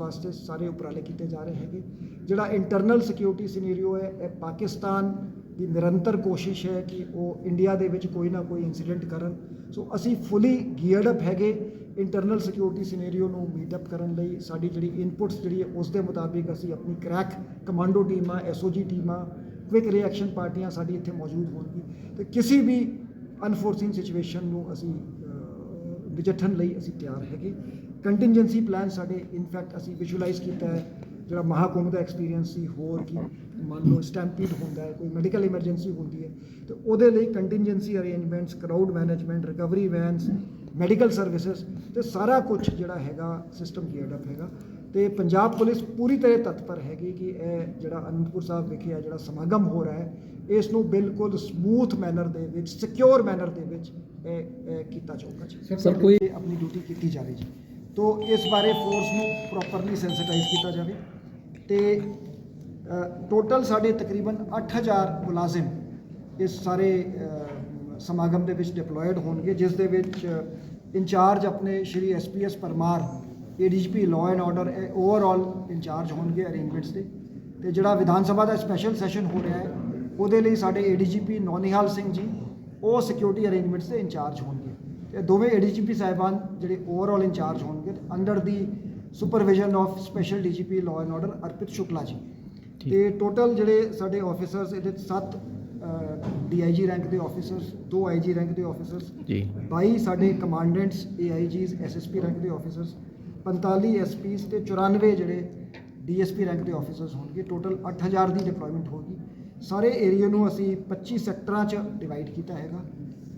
ਵਾਸਤੇ ਸਾਰੇ ਉਪਰਾਲੇ ਕੀਤੇ ਜਾ ਰਹੇ ਹੈਗੇ। ਜਿਹੜਾ ਇੰਟਰਨਲ ਸਿਕਿਉਰਿਟੀ ਸਿਨੈਰੀਓ ਹੈ ਇਹ ਪਾਕਿਸਤਾਨ ਦੀ ਨਿਰੰਤਰ ਕੋਸ਼ਿਸ਼ ਹੈ ਕਿ ਉਹ ਇੰਡੀਆ ਦੇ ਵਿੱਚ ਕੋਈ ਨਾ ਕੋਈ ਇਨਸੀਡੈਂਟ ਕਰਨ। ਸੋ ਅਸੀਂ ਫੁੱਲੀ ਗੀਅਰਡ ਅਪ ਹੈਗੇ ਇੰਟਰਨਲ ਸਿਕਿਉਰਿਟੀ ਸਿਨੈਰੀਓ ਨੂੰ ਮੀਟ ਅਪ ਕਰਨ ਲਈ। ਸਾਡੀ ਜਿਹੜੀ ਇਨਪੁਟਸ ਜਿਹੜੀ ਹੈ ਉਸ ਦੇ ਮੁਤਾਬਿਕ ਅਸੀਂ ਆਪਣੀ ਕਰੈਕ ਕਮਾਂਡੋ ਟੀਮਾਂ ਐਸਓਜੀ ਟੀਮਾਂ ਕੁਇਕ ਰਿਐਕਸ਼ਨ ਪਾਰਟੀਆਂ ਸਾਡੀ ਇੱਥੇ ਮੌਜੂਦ ਹੋਣਗੀ ਤੇ ਕਿਸੇ ਵੀ ਅਨਫੋਰਸੀਨ ਸਿਚੁਏਸ਼ਨ ਨੂੰ ਅਸੀਂ ਅਹ, ਨਜਿੱਠਣ ਲਈ ਅਸੀਂ ਤਿਆਰ ਹੈਗੇ। ਕੰਟੀਨਜੈਂਸੀ ਪਲਾਨ ਸਾਡੇ ਇਨਫੈਕਟ ਅਸੀਂ ਵਿਜ਼ੂਅਲਾਈਜ਼ ਕੀਤਾ ਹੈ। ਜਿਹੜਾ ਮਹਾਕੁੰਭ ਦਾ ਐਕਸਪੀਰੀਅੰਸ ਸੀ ਹੋਰ ਕੀ ਮੰਨ ਲਓ ਸਟੈਂਪੀਡ ਹੁੰਦਾ ਹੈ ਕੋਈ ਮੈਡੀਕਲ ਇਮਰਜੈਂਸੀ ਹੁੰਦੀ ਹੈ ਤੇ ਉਹਦੇ ਲਈ contingency arrangements crowd management recovery vans medical services ਤੇ ਸਾਰਾ ਕੁਝ ਜਿਹੜਾ ਹੈਗਾ ਸਿਸਟਮ ਗੀਅਰਡ ਅਪ ਹੈਗਾ। ਤੇ ਪੰਜਾਬ ਪੁਲਿਸ ਪੂਰੀ ਤਰ੍ਹਾਂ ਤਤਪਰ ਹੈਗੀ ਕਿ ਇਹ ਜਿਹੜਾ ਅਨੰਦਪੁਰ ਸਾਹਿਬ ਵਿਖੇ ਆ ਜਿਹੜਾ ਸਮਾਗਮ ਹੋ ਰਿਹਾ ਹੈ ਇਸ ਨੂੰ ਬਿਲਕੁਲ ਸਮੂਥ ਮੈਨਰ ਦੇ ਵਿੱਚ ਸਿਕਿਉਰ ਮੈਨਰ ਦੇ ਵਿੱਚ ਇਹ ਕੀਤਾ ਜਾਊਗਾ ਜੀ। ਸਰ, ਕੋਈ- ਆਪਣੀ ਡਿਊਟੀ ਕੀਤੀ ਜਾਵੇ ਜੀ। ਤੋਂ ਇਸ ਬਾਰੇ ਫੋਰਸ ਨੂੰ ਪ੍ਰੋਪਰਲੀ ਸੈਂਸਿਟਾਈਜ਼ ਕੀਤਾ ਜਾਵੇ। ਤੇ ਟੋਟਲ ਸਾਡੇ ਤਕਰੀਬਨ 8000 ਮੁਲਾਜ਼ਮ ਇਸ ਸਾਰੇ ਸਮਾਗਮ ਦੇ ਵਿੱਚ ਡਿਪਲੋਇਡ ਹੋਣਗੇ, ਜਿਸ ਦੇ ਵਿੱਚ ਇੰਚਾਰਜ ਆਪਣੇ Shri SPS Parmar ADGP law and order overall incharge ਹੋਣਗੇ ਅਰੇਂਜਮੈਂਟਸ ਦੇ। ਤੇ ਜਿਹੜਾ ਵਿਧਾਨ ਸਭਾ ਦਾ ਸਪੈਸ਼ਲ ਸੈਸ਼ਨ ਹੋ ਰਿਹਾ ਹੈ, ਉਹਦੇ ਲਈ ਸਾਡੇ ਏਡੀਜੀਪੀ ਨੌਨੀਹਾਲ ਸਿੰਘ ਜੀ, ਉਹ ਸਿਕਿਉਰਿਟੀ ਅਰੇਂਜਮੈਂਟਸ ਦੇ ਇੰਚਾਰਜ ਹੋਣਗੇ। ਤੇ ਦੋਵੇਂ ਏਡੀਜੀਪੀ ਸਾਹਿਬਾਨ ਜਿਹੜੇ ਓਵਰਆਲ ਇੰਚਾਰਜ ਹੋਣਗੇ under the supervision of special DGP law and order Arpit Shukla ji. ਤੇ ਟੋਟਲ ਜਿਹੜੇ ਸਾਡੇ ਆਫੀਸਰਸ ਇਹਦੇ 7 ਡੀਆਈਜੀ ਰੈਂਕ ਦੇ ਆਫੀਸਰਸ 2 ਆਈਜੀ ਰੈਂਕ ਦੇ ਆਫੀਸਰਸ ਜੀ। 22 ਸਾਡੇ ਕਮਾਂਡੈਂਟਸ ਏਆਈਜੀਸ ਐਸਐਸਪੀ ਰੈਂਕ ਦੇ ਆਫੀਸਰਸ 45 ਐਸਪੀਸ ਤੇ 94 ਜਿਹੜੇ ਡੀਐਸਪੀ ਰੈਂਕ ਦੇ ਆਫੀਸਰਸ ਹੋਣਗੇ। ਟੋਟਲ 8000 ਦੀ ਡਿਪਲੋਇਮੈਂਟ ਹੋਗੀ ਸਾਰੇ ਏਰੀਆ ਨੂੰ ਅਸੀਂ 25 ਸੈਕਟਰਾਂ 'ਚ ਡਿਵਾਈਡ ਕੀਤਾ ਹੈਗਾ।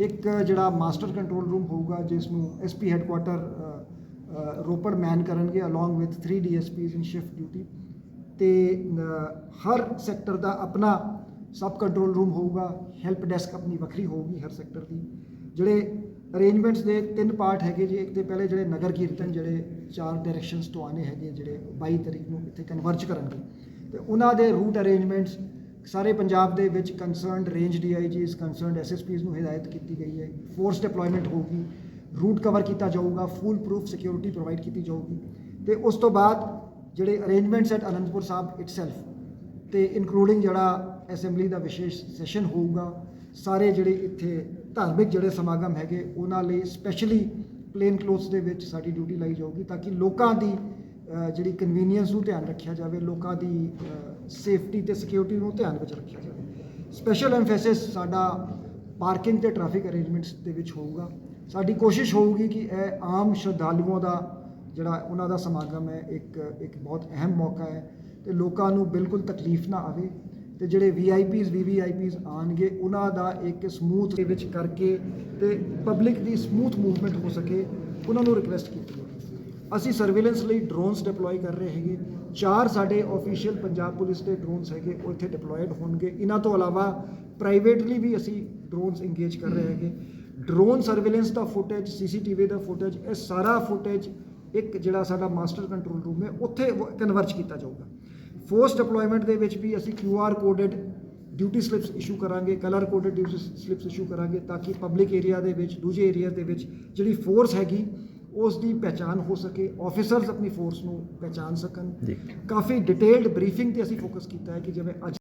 ਇੱਕ ਜਿਹੜਾ ਮਾਸਟਰ ਕੰਟਰੋਲ ਰੂਮ ਹੋਊਗਾ ਜਿਸ ਨੂੰ ਐਸਪੀ ਹੈੱਡਕੁਆਟਰ ਰੋਪੜ ਮੈਨ ਕਰਨਗੇ along with 3 DSPs in shift duty ਤੇ ਹਰ ਸੈਕਟਰ ਦਾ ਆਪਣਾ ਸਬ ਕੰਟਰੋਲ ਰੂਮ ਹੋਊਗਾ ਹੈਲਪ ਡੈਸਕ ਆਪਣੀ ਵੱਖਰੀ ਹੋਊਗੀ ਹਰ ਸੈਕਟਰ ਦੀ। ਜਿਹੜੇ ਅਰੇਂਜਮੈਂਟਸ ਦੇ ਤਿੰਨ ਪਾਰਟ ਹੈਗੇ ਜੀ, ਇੱਕ ਤੇ ਪਹਿਲੇ ਜਿਹੜੇ ਨਗਰ ਕੀਰਤਨ, ਜਿਹੜੇ ਚਾਰ ਡਾਇਰੈਕਸ਼ਨਸ ਤੋਂ ਆਨੇ ਹੈਗੇ, ਜਿਹੜੇ 22 ਤਰੀਕ ਨੂੰ ਇੱਥੇ ਕਨਵਰਜ ਕਰਨਗੇ। ਤੇ ਉਹਨਾਂ ਦੇ ਰੂਟ ਅਰੇਂਜਮੈਂਟਸ ਸਾਰੇ ਪੰਜਾਬ ਦੇ ਵਿੱਚ concerned range DIGs concerned SSPs ਨੂੰ ਹਦਾਇਤ ਕੀਤੀ ਗਈ ਹੈ। ਫੋਰਸ ਡਿਪਲੋਇਮੈਂਟ ਹੋਊਗੀ ਰੂਟ ਕਵਰ ਕੀਤਾ ਜਾਊਗਾ ਫੁੱਲ ਪ੍ਰੂਫ ਸਿਕਿਉਰਿਟੀ ਪ੍ਰੋਵਾਈਡ ਕੀਤੀ ਜਾਊਗੀ। ਤੇ ਉਸ ਤੋਂ ਬਾਅਦ ਜਿਹੜੇ arrangements at Anandpur Sahib itself ਤੇ ਇਨਕਲੂਡਿੰਗ ਜਿਹੜਾ ਅਸੈਂਬਲੀ ਦਾ ਵਿਸ਼ੇਸ਼ ਸੈਸ਼ਨ ਹੋਊਗਾ, ਸਾਰੇ ਜਿਹੜੇ ਇੱਥੇ ਧਾਰਮਿਕ ਜਿਹੜੇ ਸਮਾਗਮ ਹੈਗੇ, ਉਹਨਾਂ ਲਈ ਸਪੈਸ਼ਲੀ ਪਲੇਨ ਕਲੋਥਸ ਦੇ ਵਿੱਚ ਸਾਡੀ ਡਿਊਟੀ ਲਾਈ ਜਾਊਗੀ ਤਾਂ ਕਿ ਲੋਕਾਂ ਦੀ ਜਿਹੜੀ ਕਨਵੀਨੀਅੰਸ ਨੂੰ ਧਿਆਨ ਰੱਖਿਆ ਜਾਵੇ, ਲੋਕਾਂ ਦੀ ਸੇਫਟੀ ਤੇ ਸਿਕਿਉਰਿਟੀ ਨੂੰ ਧਿਆਨ ਵਿੱਚ ਰੱਖਿਆ ਜਾਵੇ। ਸਪੈਸ਼ਲ ਐਮਫੈਸਿਸ ਸਾਡਾ ਪਾਰਕਿੰਗ ਤੇ ਟ੍ਰੈਫਿਕ ਅਰੇਂਜਮੈਂਟਸ ਦੇ ਵਿੱਚ ਹੋਊਗਾ। ਸਾਡੀ ਕੋਸ਼ਿਸ਼ ਹੋਊਗੀ ਕਿ ਇਹ ਆਮ ਸ਼ਰਧਾਲੂਆਂ ਦਾ ਜਿਹੜਾ ਉਹਨਾਂ ਦਾ ਸਮਾਗਮ ਹੈ, ਇੱਕ ਇੱਕ ਬਹੁਤ ਅਹਿਮ ਮੌਕਾ ਹੈ ਤੇ ਲੋਕਾਂ ਨੂੰ ਬਿਲਕੁਲ ਤਕਲੀਫ ਨਾ ਆਵੇ ਤੇ ਜਿਹੜੇ ਵੀਆਈਪੀਸ ਵੀਵੀਆਈਪੀਸ ਆਣਗੇ ਉਹਨਾਂ ਦਾ ਇੱਕ ਸਮੂਥ ਦੇ ਵਿੱਚ ਕਰਕੇ ਤੇ ਪਬਲਿਕ ਦੀ ਸਮੂਥ ਮੂਵਮੈਂਟ ਹੋ ਸਕੇ, ਉਹਨਾਂ ਨੂੰ ਰਿਕਵੈਸਟ ਕੀਤੀ ਅਸੀਂ ਸਰਵੇਲੈਂਸ ਲਈ ਡਰੋਨਸ ਡਿਪਲੋਏ ਕਰ ਰਹੇ ਹੈਗੇ। ਚਾਰ ਸਾਡੇ ਆਫੀਸ਼ੀਅਲ ਪੰਜਾਬ ਪੁਲਿਸ ਦੇ ਡਰੋਨਸ ਹੈਗੇ, ਉਹ ਇੱਥੇ ਡਿਪਲੋਇਡ ਹੋਣਗੇ। ਇਹਨਾਂ ਤੋਂ ਇਲਾਵਾ ਪ੍ਰਾਈਵੇਟਲੀ ਵੀ ਅਸੀਂ ਡਰੋਨਸ ਇੰਗੇਜ ਕਰ ਰਹੇ ਹੈਗੇ। ਡਰੋਨ ਸਰਵੇਲੈਂਸ ਦਾ ਫੁਟੇਜ ਸੀਸੀਟੀਵੀ ਦਾ ਫੁਟੇਜ ਇਹ ਸਾਰਾ ਫੁਟੇਜ ਇੱਕ ਜਿਹੜਾ ਸਾਡਾ ਮਾਸਟਰ ਕੰਟਰੋਲ ਰੂਮ ਹੈ, ਉੱਥੇ ਕਨਵਰਜ ਕੀਤਾ ਜਾਊਗਾ। ਫੋਰਸ ਡਿਪਲੋਇਮੈਂਟ ਦੇ ਵਿੱਚ ਵੀ ਅਸੀਂ Q R coded duty slips issue ਕਰਾਂਗੇ colour coded duty slips issue ਕਰਾਂਗੇ, ਤਾਂ ਕਿ ਪਬਲਿਕ ਏਰੀਆ ਦੇ ਵਿੱਚ, ਦੂਜੇ ਏਰੀਆ ਦੇ ਵਿੱਚ ਜਿਹੜੀ ਫੋਰਸ ਹੈਗੀ ਉਸ ਦੀ ਪਹਿਚਾਨ ਹੋ ਸਕੇ ਆਫੀਸਰਸ ਆਪਣੀ ਫੋਰਸ ਨੂੰ ਪਹਿਚਾਨ ਸਕਣ। ਕਾਫੀ ਡਿਟੇਲਡ ਬਰੀਫਿੰਗ ਤੇ ਅਸੀਂ ਫੋਕਸ ਕੀਤਾ ਹੈ ਕਿ ਜਿਵੇਂ ਅੱਜ